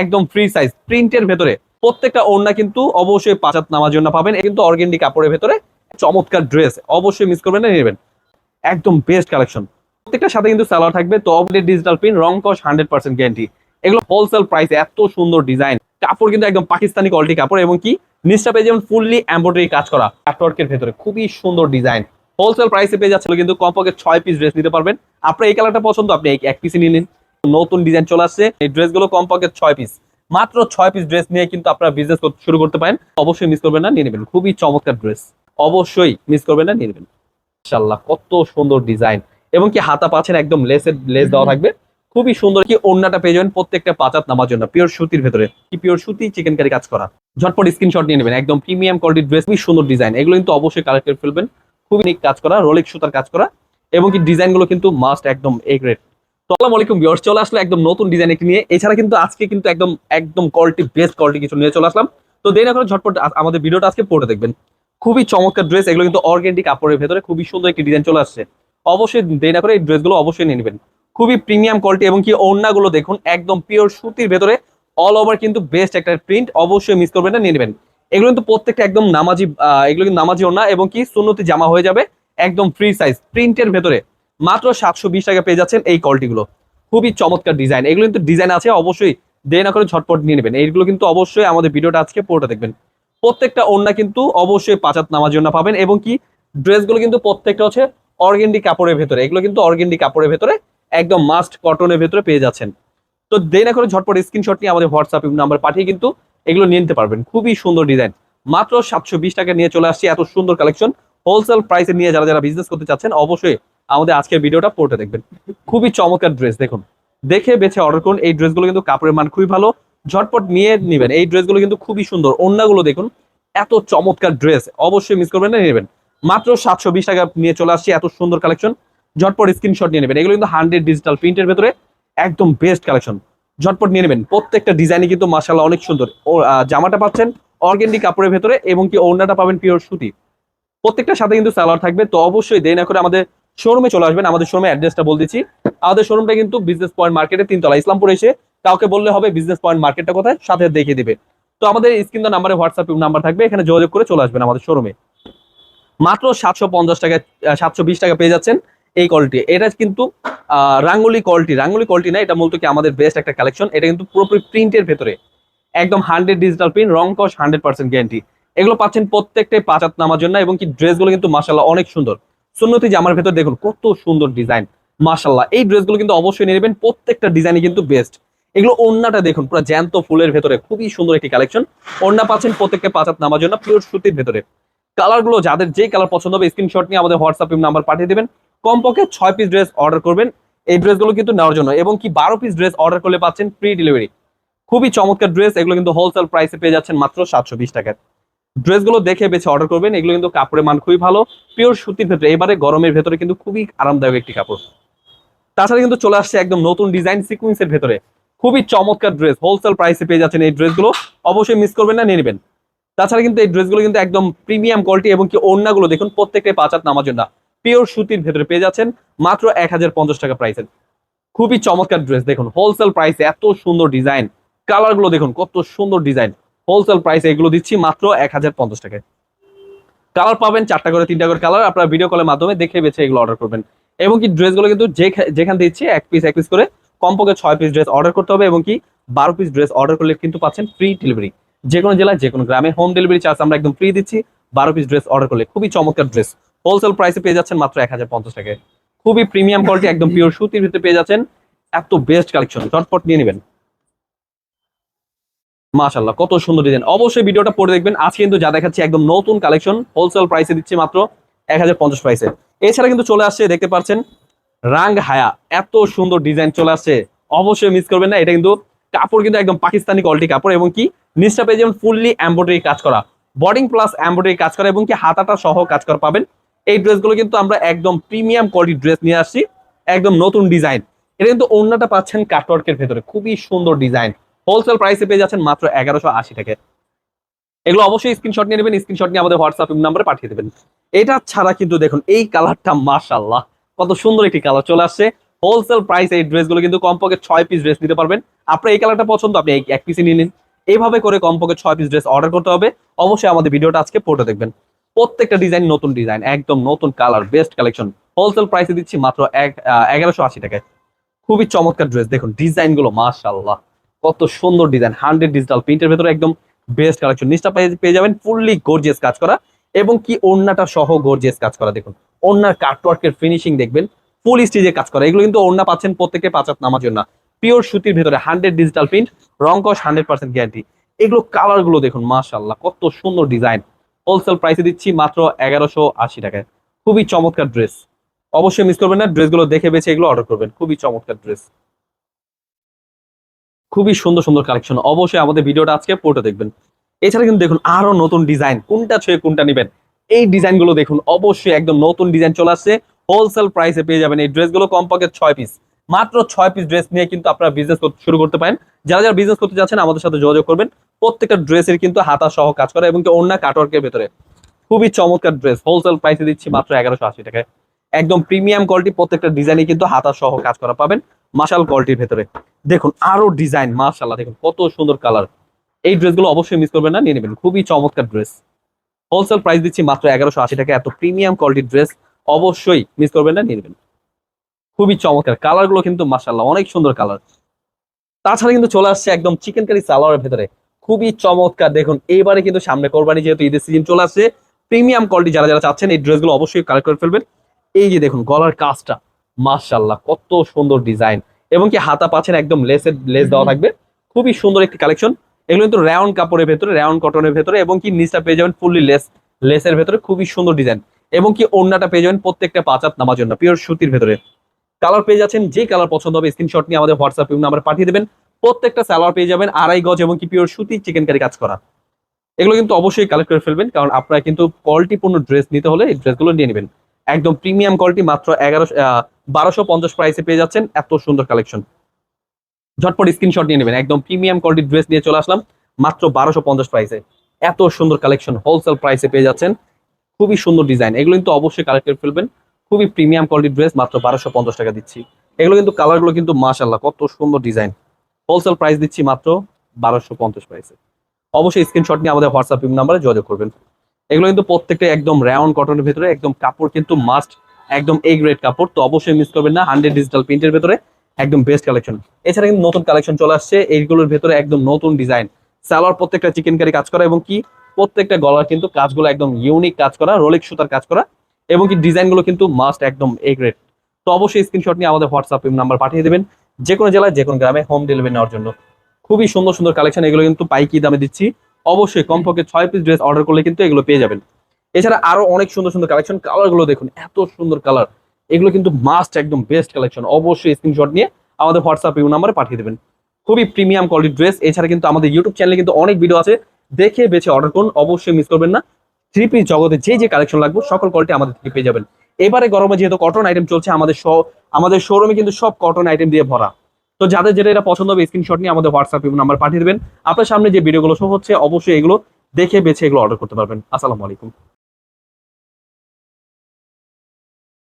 একদম free size প্রিন্টের ভেতরে প্রত্যেকটা ওড়না কিন্তু অবশ্যই পাঁচাত নামার জন্য পাবেন। কিন্তু অর্গেন্ডি কাপড়ের ভেতরে চমৎকার ড্রেস অবশ্যই মিস করবেন না নেবেন। একদম বেস্ট কালেকশন প্রত্যেকটার সাথে কিন্তু সালোয়ার থাকবে তো আপডেট ডিজিটাল প্রিন্ট রং কস হান্ড্রেড পার্সেন্ট গ্যারান্টি এগুলো হোলসেল প্রাইস এত সুন্দর ডিজাইন কাপড় কিন্তু একদম পাকিস্তানি কোয়ালিটি কাপড় এবং কি, নিচটা পেয়ে যেমন ফুললি এম্ব্রয়ডারি কাজ করা কাটওয়ার্কের ভেতরে। খুবই সুন্দর ডিজাইন হোলসেল প্রাইসে পেয়ে যাচ্ছিল কিন্তু কমপক্ষে ছয় পিস ড্রেস নিতে পারবেন। আপনার এই কালারটা পছন্দ, আপনি এক পিসই নিয়ে নিন। নতুন ডিজাইন চলে আসছে। এই ড্রেসগুলো কমপক্ষে ছয় পিস মাত্র ছয় পিস ড্রেস নিয়ে কিন্তু আপনারা বিজনেস শুরু করতে পারেন। অবশ্যই মিস করবেন না, নিয়ে নেবেন। খুবই চমৎকার ড্রেস অবশ্যই মিস করবেন না, নিয়ে নেবেন। ইনশাল্লাহ কত সুন্দর ডিজাইন এবং কি হাতা পাচ্ছেন একদম লেসের লেস দেওয়া থাকবে। খুবই সুন্দর কি ওন্নাটা পেয়ে যাবেন প্রত্যেকটা পাচাত নামার জন্য। পিওর সুতির ভেতরে। কি পিওর সুতি চিকেন কারি কাজ করা। ঝটপট স্ক্রিনশট নিয়ে নেবেন। একদম প্রিমিয়াম কোয়ালিটির ড্রেস খুবই সুন্দর ডিজাইন এগুলো কিন্তু অবশ্যই কালেক্ট করে ফেলবেন। খুবই নিক কাজ করা রোলেক সুতার কাজ করা। এবং কি ডিজাইনগুলো কিন্তু মাস্ট একদম এ গ্রেড আলাইকুম ভিউয়ার্স, চলে আসলো একদম নতুন ডিজাইন একটি নিয়ে। এছাড়া কিন্তু আজকে কিন্তু একদম একদম কোয়ালিটি বেস্ট কোয়ালিটি কিছু নিয়ে চলে আসলাম। তো দেরি না করে ঝটপট আমাদের ভিডিওটা আজকে পড়ে দেখবেন। খুবই চমৎকার ড্রেস এগুলো কিন্তু অর্গেন্ডি কাপড়ের ভেতরে খুবই সুন্দর একটি ডিজাইন চলে আসছে। অবশ্যই দেরি না করে এই ড্রেসগুলো অবশ্যই নিয়ে নেবেন। খুবই প্রিমিয়াম কোয়ালিটি এবং কি ওড়নাগুলো দেখুন, একদম পিওর সুতির ভেতরে অল ওভার কিন্তু বেস্ট একটা প্রিন্ট অবশ্যই মিস করবেন না, নিয়ে নেবেন। এগুলো কিন্তু প্রত্যেকটা একদম নামাজি এগুলো কিন্তু নামাজি ওড়না এবং কি সুন্নতি জামা হয়ে যাবে, একদম ফ্রি সাইজ প্রিন্টের ভেতরে। মাত্র সাতশো বিশ টাকা পেয়ে যাচ্ছেন এই কোয়ালিটিগুলো। খুবই চমৎকার ডিজাইন। এগুলো কিন্তু ডিজাইন আছে, অবশ্যই দেরি না করে ঝটপট নিয়ে নেবেন। এইগুলো কিন্তু অবশ্যই আমাদের ভিডিওটা আজকে পুরোটা দেখবেন। প্রত্যেকটা ওড়না কিন্তু অবশ্যই পাঁচাত নামার জন্য পাবেন এবং কি ড্রেসগুলো কিন্তু প্রত্যেকটা হচ্ছে অর্গেন্ডি কাপড়ের ভেতরে। এগুলো কিন্তু অর্গেন্ডি কাপড়ের ভেতরে, একদম মাস্ট কটনের ভেতরে পেয়ে যাচ্ছেন। তো দেরি না করে ঝটপট স্ক্রিনশট নিয়ে আমাদের হোয়াটসঅ্যাপ নাম্বার পাঠিয়ে কিন্তু এগুলো নিয়ে নিতে পারবেন। খুবই সুন্দর ডিজাইন। মাত্র সাতশো বিশ টাকা নিয়ে চলে আসছি এত সুন্দর কালেকশন হোলসেল প্রাইসে নিয়ে যারা যারা বিজনেস করতে চাচ্ছেন, অবশ্যই আমাদের আজকের ভিডিওটা পড়তে দেখবেন। খুবই চমৎকার ড্রেস দেখুন। দেখে বেছে অর্ডার করুন, এই ড্রেসগুলো কিন্তু কাপড়ের মান খুবই ভালো। ঝটপট নিয়ে নেবেন, এই ড্রেসগুলো কিন্তু খুবই সুন্দর। অন্যগুলো দেখুন, এত চমৎকার ড্রেস অবশ্যই মিস করবেন না নেবেন। মাত্র সাতশো বিশ টাকা নিয়ে চলে আসছি, এত সুন্দর কালেকশন ঝটপট স্ক্রিনশট নিয়ে নেবেন, এগুলো কিন্তু হান্ড্রেড ডিজিটাল প্রিন্টের ভেতরে একদম বেস্ট কালেকশন ঝটপট নিয়ে নেবেন, প্রত্যেকটা ডিজাইনই কিন্তু মাসাল্লাহ অনেক সুন্দর। জামাটা পাচ্ছেন অর্গেন্ডি কাপড়ের ভেতরে এবং কি ওড়নাটা পাবেন পিওর সুতি। প্রত্যেকটার সাথে কিন্তু সালোয়ার থাকবে, তো অবশ্যই দেরি না করে আমাদের শোরুমে চলে আসবেন। আমাদের শোরুমে অ্যাড্রেসটা বলে দিচ্ছি। আমাদের শোরুমটা কিন্তু বিজনেস পয়েন্ট মার্কেটে তিনতলা ইসলামপুর এসে কাউকে বললে হবে বিজনেস পয়েন্ট মার্কেটটা কোথায়? সাথে দেখিয়ে দিবে। তো আমাদের স্ক্রিন নাম্বারে হোয়াটসঅ্যাপ নাম্বার থাকবে। এখানে যোগাযোগ করে চলে আসবেন আমাদের শোরুমে মাত্র সাতশো পঞ্চাশ টাকা সাতশো বিশ টাকা পেয়ে যাচ্ছেন এই কলটি এটা কিন্তু রাঙ্গুলি কলটি রাঙ্গুলি কোয়ালিটি না, এটা মূলত কি আমাদের বেস্ট একটা কালেকশন এটা কিন্তু পুরোপুরি প্রিন্টের ভেতরে। একদম হান্ড্রেড ডিজিটাল প্রিন্ট রং কস হান্ড্রেড পার্সেন্ট গ্যারান্টি এগুলো পাচ্ছেন প্রত্যেকটাই পাঁচাত নামার জন্য এবং কি ড্রেসগুলো কিন্তু মাসাল্লাহ অনেক সুন্দর। সুন্নতি জামার ভেতর দেখুন কত সুন্দর ডিজাইন মাসাল্লাহ এই ড্রেসগুলো কিন্তু অবশ্যই নেবেন, প্রত্যেকটা ডিজাইনই কিন্তু বেস্ট এগুলো ওড়নাটা দেখুন, পুরো জ্যান্ত ফুলের ভেতরে, খুবই সুন্দর একটি কালেকশন ওড়না পাচ্ছেন প্রত্যেকটা পাঁচাত নামার জন্য পিওর সুতির ভেতরে। কালারগুলো যাদের যেই কালার পছন্দ হবে স্ক্রিনশট নিয়ে আমাদের হোয়াটসঅ্যাপ নাম্বার পাঠিয়ে দেবেন। কমপক্ষে ছয় পিস ড্রেস অর্ডার করবেন, এই ড্রেসগুলো কিন্তু নেওয়ার জন্য। এবং কি বারো পিস ড্রেস অর্ডার করলে পাচ্ছেন ফ্রি ডেলিভারি খুবই চমৎকার ড্রেস এগুলো কিন্তু হোলসেল প্রাইসে পেয়ে যাচ্ছেন মাত্র সাতশো বিশ ড্রেসগুলো দেখে বেছে অর্ডার করবেন, এগুলো কিন্তু কাপড়ের মান খুবই ভালো। পিওর সুতির ভেতরে, এবারে গরমের ভেতরে কিন্তু খুবই আরামদায়ক একটি কাপড়। তাছাড়া কিন্তু চলে আসছে একদম নতুন ডিজাইন সিকুয়েন্সের ভেতরে। খুবই চমৎকার ড্রেস হোলসেল প্রাইসে পেয়ে যাচ্ছেন এই ড্রেসগুলো অবশ্যই মিস করবেন না, নিয়ে নেবেন। তাছাড়া কিন্তু এই ড্রেসগুলো কিন্তু একদম প্রিমিয়াম কোয়ালিটি এবং কি ওড়নাগুলো দেখুন, প্রত্যেকটাই পাঁচাত নামার জন্য। পিওর সুতির ভেতরে পেয়ে যাচ্ছেন মাত্র এক হাজার পঞ্চাশ টাকা প্রাইসের খুবই চমৎকার ড্রেস দেখুন হোলসেল প্রাইসে এত সুন্দর ডিজাইন কালারগুলো দেখুন, কত সুন্দর ডিজাইন হোলসেল প্রাইসে এগুলো দিচ্ছি মাত্র এক হাজার পঞ্চাশ টাকায়। কালার পাবেন চারটা করে, তিনটা করে কালার আপনারা ভিডিও কলের মাধ্যমে দেখে বেছে এগুলো অর্ডার করবেন। এবং কি ড্রেসগুলো কিন্তু যেখা- যেখান দিচ্ছি, এক পিস এক পিস করে, কমপক্ষে ছয় পিস ড্রেস অর্ডার করতে হবে এবং কি বারো পিস ড্রেস অর্ডার করলে কিন্তু পাচ্ছেন ফ্রি ডেলিভারি যে কোনো জেলায়, যে কোনো গ্রামে হোম ডেলিভারি চার্জ আমরা একদম ফ্রি দিচ্ছি, বারো পিস ড্রেস অর্ডার করলে। খুবই চমৎকার ড্রেস হোলসেল প্রাইসে পেয়ে যাচ্ছেন মাত্র এক হাজার পঞ্চাশ টাকায়। খুবই প্রিমিয়াম কোয়ালিটি একদম পিওর সুতির ভিতরে পেয়ে যাচ্ছেন, এত বেস্ট কালেকশন চটপট নিয়ে নেবেন। মাশাল্লাহ কত সুন্দর ডিজাইন অবশ্যই ভিডিওটা পড়ে দেখবেন। আজকে কিন্তু যা দেখাচ্ছি একদম নতুন কালেকশন হোলসেল প্রাইসে দিচ্ছি মাত্র এক হাজার পঞ্চাশ প্রাইসে এছাড়া কিন্তু চলে আসছে, দেখতে পাচ্ছেন রাং হায়া এত সুন্দর ডিজাইন চলে আসছে। অবশ্যই মিস করবেন না, এটা কিন্তু কাপড় কিন্তু একদম পাকিস্তানি কোয়ালিটি কাপড় এবং কি, নিচটা পেয়ে যেমন ফুললি এম্ব্রয়ডারি কাজ করা। বডিং প্লাস এম্ব্রয়ডারি কাজ করা এবং কি হাতাটা সহ কাজ করা পাবেন। এই ড্রেসগুলো কিন্তু আমরা একদম প্রিমিয়াম কোয়ালিটি ড্রেস নিয়ে আসছি। একদম নতুন ডিজাইন এটা কিন্তু অন্যটা পাচ্ছেন কাটওয়ার্কের ভেতরে। খুবই সুন্দর ডিজাইন হোলসেল প্রাইসে পেয়ে যাচ্ছেন মাত্র এগারোশো আশি টাকা। এগুলো অবশ্যই স্ক্রিনশট নিয়ে নেবেন স্ক্রিনশট নিয়ে আমাদের হোয়াটসঅ্যাপ নাম্বারে পাঠিয়ে দেবেন। এটা ছাড়া কিন্তু দেখুন, এই কালারটা মাশাল্লাহ কত সুন্দর একটি কালার চলে আসছে। হোলসেল প্রাইস এই ড্রেসগুলো কিন্তু কমপক্ষে ছয় পিস ড্রেস নিতে পারবেন। আপনার এই কালারটা পছন্দ, আপনি এক পিসই নিয়ে নিন। এইভাবে করে কমপক্ষে ছয় পিস ড্রেস অর্ডার করতে হবে। অবশ্যই আমাদের ভিডিওটা আজকে পড়ে দেখবেন। প্রত্যেকটা ডিজাইন নতুন ডিজাইন একদম নতুন কালার বেস্ট কালেকশন হোলসেল প্রাইসে দিচ্ছি মাত্র এক এগারোশো আশি টাকায়। খুবই চমৎকার ড্রেস দেখুন ডিজাইনগুলো মাশাল্লাহ কত সুন্দর ডিজাইন হান্ড্রেড ডিজিটাল প্রিন্টের ভেতরে একদম বেস্ট কালেকশন নিচটা পেয়ে যাবেন ফুললি গর্জিয়াস কাজ করা এবং কি ওড়নাটা সহ গর্জিয়াস কাজ করা। দেখুন, ওড়নার কাটওয়ার্কের ফিনিশিং দেখবেন ফুল স্টিজে কাজ করা। এগুলো কিন্তু ওড়না পাচ্ছেন প্রত্যেকে পাঁচাত নামার জন্য পিওর সুতির ভেতরে হান্ড্রেড ডিজিটাল প্রিন্ট রং কস হান্ড্রেড পার্সেন্ট গ্যারান্টি এগুলো কালারগুলো দেখুন মাশাল্লাহ কত সুন্দর ডিজাইন হোলসেল প্রাইসে দিচ্ছি মাত্র এগারোশো আশি টাকায়। খুবই চমৎকার ড্রেস অবশ্যই মিস করবেন না ড্রেসগুলো দেখে বেছে এগুলো অর্ডার করবেন। খুবই চমৎকার ড্রেস খুবই সুন্দর সুন্দর কালেকশন অবশ্যই আমাদের ভিডিওটা আজকে পড়তে দেখবেন। এছাড়া কিন্তু দেখুন আরও নতুন ডিজাইন কোনটা ছুঁয়ে কোনটা নেবেন? এই ডিজাইনগুলো দেখুন, অবশ্যই একদম নতুন ডিজাইন চলে আসছে। হোলসেল প্রাইসে পেয়ে যাবেন এই ড্রেস ড্রেসগুলো কমপক্ষে ছয় পিস মাত্র ছয় পিস ড্রেস নিয়ে কিন্তু আপনারা বিজনেস শুরু করতে পারেন। যারা যারা বিজনেস করতে যাচ্ছেন, আমাদের সাথে যোগাযোগ করবেন। প্রত্যেকটা ড্রেসের কিন্তু হাতা সহ কাজ করা এবং অন্য কাটওয়ার্কের ভেতরে। খুবই চমৎকার ড্রেস হোলসেল প্রাইসে দিচ্ছি মাত্র এগারোশো আশি টাকায়। একদম প্রিমিয়াম কোয়ালিটি প্রত্যেকটা ডিজাইনে কিন্তু হাতা সহ কাজ করা পাবেন। মাশাল কোয়ালিটির ভেতরে। দেখুন, আরও ডিজাইন মাশাল্লাহ দেখুন, কত সুন্দর কালার এই ড্রেসগুলো অবশ্যই মিস করবেন না, নিয়ে নেবেন। খুবই চমৎকার ড্রেস হোলসেল প্রাইস দিচ্ছি মাত্র এগারোশো আশি টাকা, এত প্রিমিয়াম কোয়ালিটির ড্রেস অবশ্যই মিস করবেন না, নিয়ে নেবেন। খুবই চমৎকার। কালারগুলো কিন্তু মাশাল্লাহ অনেক সুন্দর কালার তাছাড়া কিন্তু চলে আসছে একদম চিকেন কারি সালোয়ারের ভেতরে। খুবই চমৎকার, দেখুন, এবারে কিন্তু সামনে কোরবানি যেহেতু ঈদের সিজন চলে আসছে প্রিমিয়াম কোয়ালিটি যারা যারা চাচ্ছেন, এই ড্রেসগুলো অবশ্যই কালেক্ট করে ফেলবেন। এই যে দেখুন, গলার কাজটা মাশাল্লাহ কত সুন্দর ডিজাইন এবং কি হাতা পাচ্ছেন একদম লেসের লেস দেওয়া থাকবে। খুবই সুন্দর একটি কালেকশন এগুলো কিন্তু রাউন্ড কাপড়ের ভেতরে রাউন্ড কটনের ভেতরে এবং কি নিচটা পেয়ে যাবেন ফুললি লেস লেসের ভেতরে। খুবই সুন্দর ডিজাইন এবং কি ওড়নাটা পেয়ে যাবেন প্রত্যেকটা পাঁচাত নামার জন্য পিওর সুতির ভেতরে। কালার পেয়ে যাচ্ছেন যে কালার পছন্দ হবে স্ক্রিনশট নিয়ে আমাদের হোয়াটসঅ্যাপ নাম্বার পাঠিয়ে দেবেন। প্রত্যেকটা সালোয়ার পেয়ে যাবেন আড়াই গজ এবং কি পিওর সুতি চিকেন কারি কাজ করা। এগুলো কিন্তু অবশ্যই কালেক্ট করে ফেলবেন কারণ আপনারা কিন্তু কোয়ালিটিপূর্ণ ড্রেস নিতে হলে এই ড্রেসগুলো নিয়ে নেবেন। একদম প্রিমিয়াম কোয়ালিটি মাত্র এগারোশো বারোশো পঞ্চাশ প্রাইসে পেয়ে যাচ্ছেন। এত সুন্দর কালেকশন ঝটপট স্ক্রিনশট নিয়ে নেবেন। একদম প্রিমিয়াম কোয়ালিটির ড্রেস নিয়ে চলে আসলাম, মাত্র বারোশো পঞ্চাশ প্রাইসে এত সুন্দর কালেকশন হোলসেল প্রাইসে পেয়ে যাচ্ছেন। খুবই সুন্দর ডিজাইন এগুলো কিন্তু অবশ্যই কালেক্ট করে ফেলবেন। খুবই প্রিমিয়াম কোয়ালিটির ড্রেস মাত্র বারোশো পঞ্চাশ টাকা দিচ্ছি। এগুলো কিন্তু কালারগুলো কিন্তু মাশাল্লাহ কত সুন্দর ডিজাইন হোলসেল প্রাইস দিচ্ছি মাত্র বারোশো পঞ্চাশ প্রাইসে অবশ্যই স্ক্রিনশট নিয়ে আমাদের হোয়াটসঅ্যাপ নাম্বারে যোগাযোগ করবেন। এগুলো কিন্তু প্রত্যেকটা একদম রাউন্ড কটনের ভেতরে, একদম কাপড় কিন্তু মাস্ট একদম এ গ্রেড কাপড়। তো অবশ্যই মিস করবেন না হান্ড্রেড ডিজিটাল প্রিন্টের ভেতরে একদম বেস্ট কালেকশন এছাড়া কিন্তু নতুন কালেকশন চলে আসছে, এইগুলোর ভেতরে একদম নতুন ডিজাইন সালোয়ার প্রত্যেকটা চিকেন কারি কাজ করা এবং কি, প্রত্যেকটা গলার কিন্তু কাজগুলো একদম ইউনিক কাজ করা রোলেক সুতার কাজ করা, এবং কি ডিজাইনগুলো কিন্তু মাস্ট একদম এ গ্রেড তো অবশ্যই স্ক্রিনশট নিয়ে আমাদের হোয়াটসঅ্যাপ নাম্বার পাঠিয়ে দেবেন যে কোনো জেলায় যে কোনো গ্রামে হোম ডেলিভারি নেওয়ার জন্য। খুবই সুন্দর সুন্দর কালেকশন এগুলো কিন্তু পাইকি দামে দিচ্ছি। অবশ্যই কমপক্ষে ছয় পিস ড্রেস অর্ডার করলে কিন্তু এগুলো পেয়ে যাবেন। এছাড়া আরও অনেক সুন্দর সুন্দর কালেকশন কালারগুলো দেখুন, এত সুন্দর কালার এগুলো কিন্তু মাস্ট একদম বেস্ট কালেকশন অবশ্যই স্ক্রিনশট নিয়ে আমাদের হোয়াটসঅ্যাপ ইউ নাম্বারে পাঠিয়ে দেবেন। খুবই প্রিমিয়াম কোয়ালিটি ড্রেস এছাড়া কিন্তু আমাদের ইউটিউব চ্যানেলে কিন্তু অনেক ভিডিও আছে। দেখে বেছে অর্ডার করুন, অবশ্যই মিস করবেন না। থ্রি পিস জগতে যে যে কালেকশন লাগবে, সকল কোয়ালিটি আমাদের থেকে পেয়ে যাবেন। এবারে গরমে যেহেতু কটন আইটেম চলছে, আমাদের আমাদের শোরুমে কিন্তু সব কটন আইটেম দিয়ে ভরা। তো যাদের যেটা এটা পছন্দ হবে স্ক্রিনশট নিয়ে আমাদের হোয়াটসঅ্যাপ নাম্বার পাঠিয়ে দেবেন। আপনার সামনে যে ভিডিওগুলো শো হচ্ছে, অবশ্যই এগুলো দেখে, বেছে এগুলো অর্ডার করতে পারবেন। আসসালামু আলাইকুম।